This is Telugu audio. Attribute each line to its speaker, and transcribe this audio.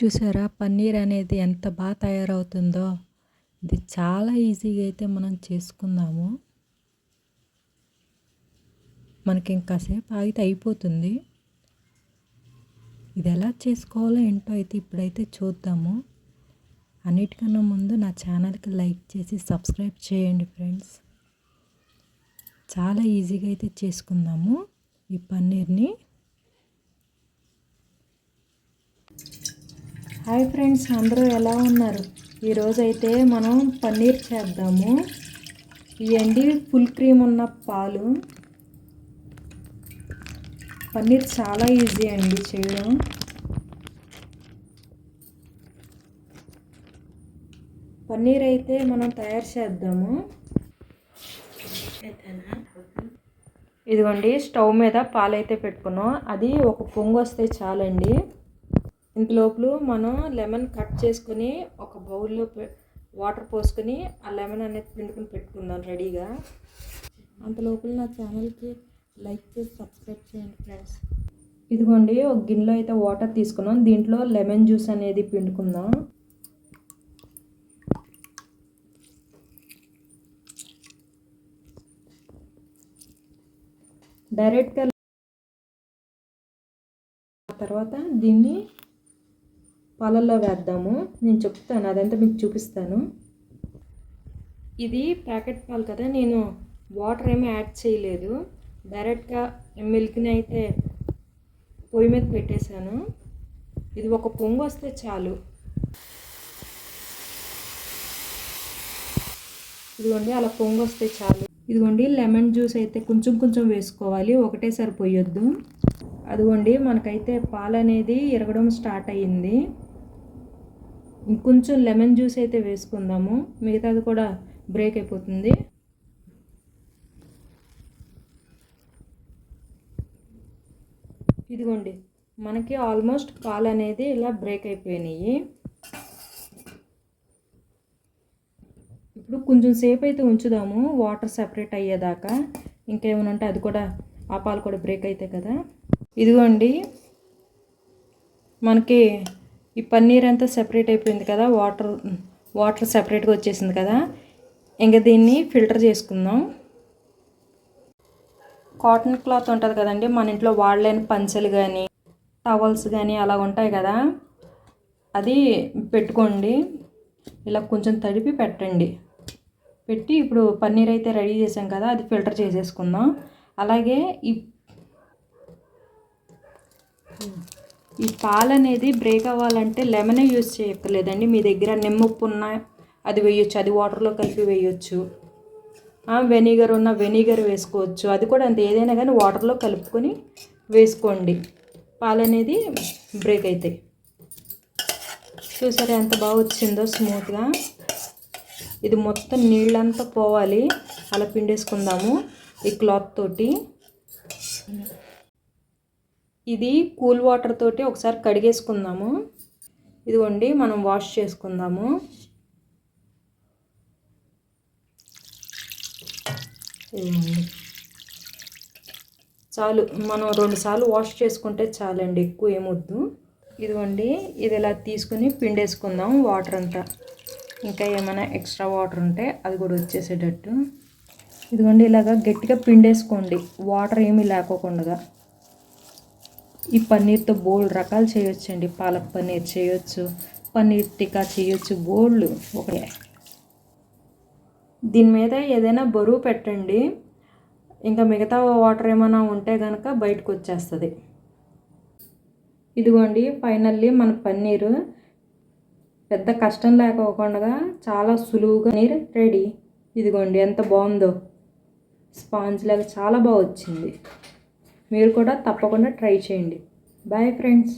Speaker 1: చూసారా? పన్నీర్ అనేది ఎంత బాగా తయారవుతుందో. ఇది చాలా ఈజీగా అయితే మనం చేసుకుందాము. మనకి ఇంకాసేపు ఆగితే అయిపోతుంది. ఇది ఎలా చేసుకోవాలో ఏంటో అయితే ఇప్పుడైతే చూద్దాము. అన్నిటికన్నా ముందు నా ఛానల్కి లైక్ చేసి సబ్స్క్రైబ్ చేయండి ఫ్రెండ్స్. చాలా ఈజీగా అయితే చేసుకుందాము ఈ పన్నీర్ని. హాయ్ ఫ్రెండ్స్ అందరూ ఎలా ఉన్నారు? ఈరోజైతే మనం పన్నీర్ చేద్దాము. ఇవండి ఫుల్ క్రీమ్ ఉన్న పాలు. పన్నీర్ చాలా ఈజీ అండి చేయడం. పన్నీర్ అయితే మనం తయారు చేద్దాము. ఇదిగోండి స్టవ్ మీద పాలైతే పెట్టుకున్నాం. అది ఒక పొంగు వస్తే చాలండి. ఇంత మనం లెమన్ కట్ చేసుకుని ఒక బౌల్లో వాటర్ పోసుకొని ఆ లెమన్ అనేది పిండుకొని పెట్టుకుందాం రెడీగా. అంతలోపల నా ఛానల్కి లైక్ చేసి సబ్స్క్రైబ్ చేయండి ఫ్రెండ్స్. ఇదిగోండి ఒక గిన్నెలో అయితే వాటర్ తీసుకున్నాం. దీంట్లో లెమన్ జ్యూస్ అనేది పిండుకుందాం. డైరెక్ట్గా తర్వాత దీన్ని పాలల్లో వేద్దాము. నేను చెప్తాను అదంతా మీకు చూపిస్తాను. ఇది ప్యాకెట్ పాలు కదా నేను వాటర్ ఏమీ యాడ్ చేయలేదు. డైరెక్ట్గా మిల్క్ని అయితే పొయ్యి మీద పెట్టేశాను. ఇది ఒక పొంగు వస్తే చాలు. ఇదిగోండి అలా పొంగు వస్తే చాలు. ఇదిగోండి లెమన్ జ్యూస్ అయితే కొంచెం కొంచెం వేసుకోవాలి ఒకటేసారి పోయొద్దు అదిగోండి మనకైతే పాలు అనేది ఇరగడం స్టార్ట్ అయ్యింది. ఇంకొంచెం లెమన్ జ్యూస్ అయితే వేసుకుందాము. మిగతాది కూడా బ్రేక్ అయిపోతుంది. ఇదిగోండి మనకి ఆల్మోస్ట్ పాలు అనేది ఇలా బ్రేక్ అయిపోయినాయి. ఇప్పుడు కొంచెం సేపు అయితే ఉంచుదాము వాటర్ సెపరేట్ అయ్యేదాకా. ఇంకేమైనా ఉంటే అది కూడా ఆ పాలు కూడా బ్రేక్ అవుతాయి కదా. ఇదిగోండి మనకి ఈ పన్నీర్ అంతా సెపరేట్ అయిపోయింది కదా వాటర్ వాటర్ సెపరేట్గా వచ్చేసింది కదా. ఇంకా దీన్ని ఫిల్టర్ చేసుకుందాం. కాటన్ క్లాత్ ఉంటుంది కదండి మన ఇంట్లో వాడలేని పంచలు కానీ టవల్స్ కానీ అలా ఉంటాయి కదా. అది పెట్టుకోండి. ఇలా కొంచెం తడిపి పెట్టండి. పెట్టి ఇప్పుడు పన్నీర్ అయితే రెడీ చేసాం కదా అది ఫిల్టర్ చేసేసుకుందాం. అలాగే ఈ ఈ పాలు అనేది బ్రేక్ అవ్వాలంటే లెమనే యూజ్ చేయక్కర్లేదండి. మీ దగ్గర నిమ్మప్పు ఉన్న అది వేయొచ్చు అది వాటర్లో కలిపి వేయొచ్చు. వెనిగర్ ఉన్న వెనిగర్ వేసుకోవచ్చు. అది కూడా అంతే. ఏదైనా కానీ వాటర్లో కలుపుకొని వేసుకోండి. పాలు అనేది బ్రేక్ అవుతాయి చూసారా ఎంత బాగా వచ్చిందో స్మూత్గా ఇది మొత్తం నీళ్ళంతా పోవాలి. అలా పిండేసుకుందాము ఈ క్లాత్ తోటి. ఇది కూల్ వాటర్ తోటి ఒకసారి కడిగేసుకుందాము. ఇదిగోండి మనం వాష్ చేసుకుందాము. చాలు మనం రెండు సార్లు వాష్ చేసుకుంటే చాలండి ఎక్కువ ఏమొద్దు. ఇదిగోండి ఇది ఇలా తీసుకుని పిండేసుకుందాం వాటర్ అంతా. ఇంకా ఏమైనా ఎక్స్ట్రా వాటర్ ఉంటే అది కూడా వచ్చేసేటట్టు. ఇదిగోండి ఇలాగా గట్టిగా పిండేసుకోండి వాటర్ ఏమీ లేకోకుండా. ఈ పన్నీర్తో బోల్డ్ రకాలు చేయొచ్చండి. పాలక్ పన్నీర్ చేయొచ్చు పన్నీర్ టిక్కా చేయొచ్చు బోల్డ్ ఒకటే. దీని మీద ఏదైనా బరువు పెట్టండి. ఇంకా మిగతా వాటర్ ఏమైనా ఉంటే కనుక బయటకు వచ్చేస్తుంది. ఇదిగోండి ఫైనల్లీ మన పన్నీరు. పెద్ద కష్టం లేకోకుండా చాలా సులువుగా నీరు రెడీ. ఇదిగోండి ఎంత బాగుందో. స్పాంజ్ లాగా చాలా బాగా వచ్చింది. మీరు కూడా తప్పకుండా ట్రై చేయండి. Bye friends